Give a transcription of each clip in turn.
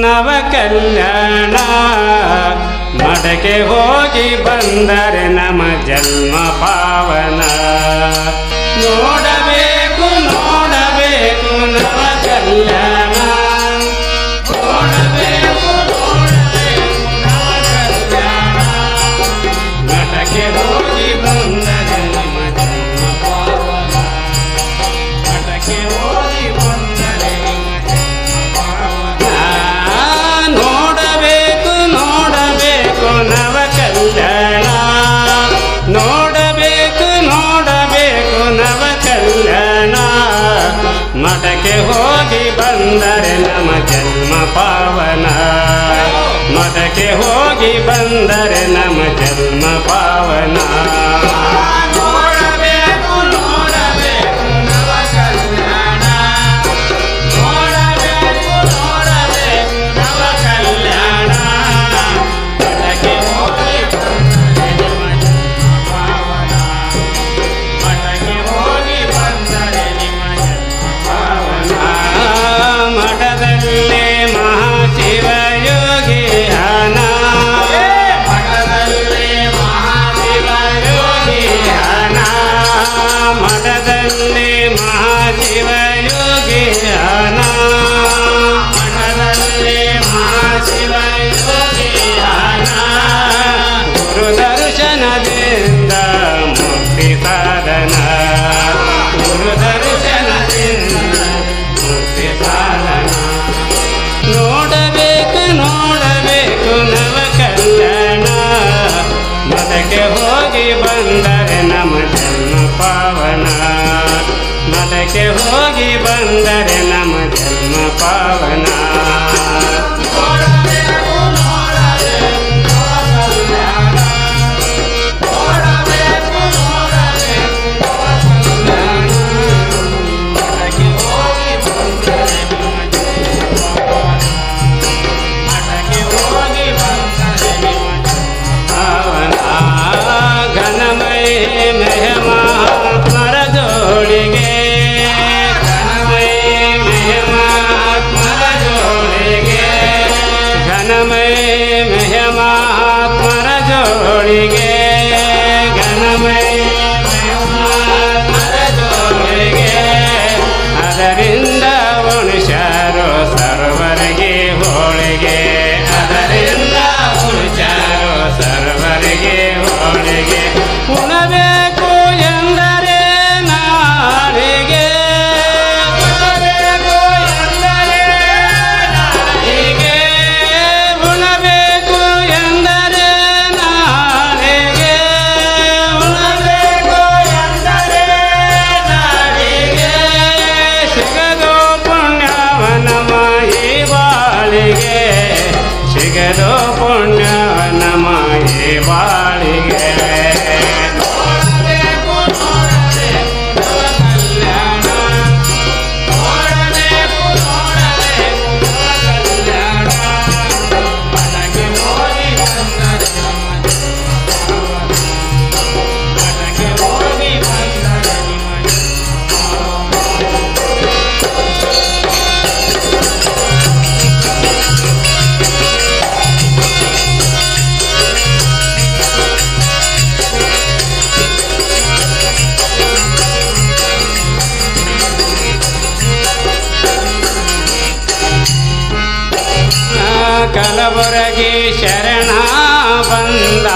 ನವ ಕಲ್ಯಾಣ ಮಡಕೆ ಹೋಗಿ ಬಂದರೆ ನಮ್ಮ ಜನ್ಮ ಪಾವನ. ನೋಡಬೇಕು ನೋಡಬೇಕು ನವ ಕಲ್ಯಾಣ ಬಂದರೆ ನಮ್ಮ ಜನ್ಮ ಪಾವನ. ಮಠಕ್ಕೆ ಹೋಗಿ ಬಂದರೆ ನಮ್ಮ ಜನ್ಮ ಪಾವನ. वन्दे महाशिवयोगिना ಮಠಕ್ಕೆ ಹೋಗಿ ಬಂದರೆ ನಮ್ಮ ಜನ್ಮ ಪಾವನ. 这里。ಕಲಬುರಗಿ ಶರಣ ಬಂದ.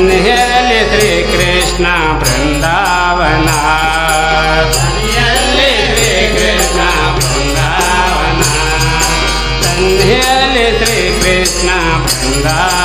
ಧ್ವನಿಯಲ್ಲಿ ಶ್ರೀಕೃಷ್ಣ ಬೃಂದಾವನ ಧ್ವನಿಯಲ್ಲಿ ಶ್ರೀಕೃಷ್ಣ ಬೃಂದಾವನ ಧ್ವನಿಯಲ್ಲಿ ಶ್ರೀಕೃಷ್ಣ ಬೃಂದಾವನ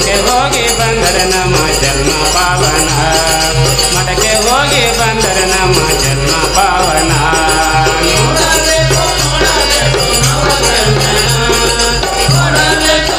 ಮಠಕ್ಕೆ ಹೋಗಿ ಬಂದರೆ ನಮ್ಮ ಜನ್ಮ ಪಾವನ ಮಠಕ್ಕೆ ಹೋಗಿ ಬಂದರೆ ನಮ್ಮ ಜನ್ಮ ಪಾವನ ನೋಡಬೇಕು ನೋಡಬೇಕು ನೋಡಬೇಕು ನೋಡಬೇಕು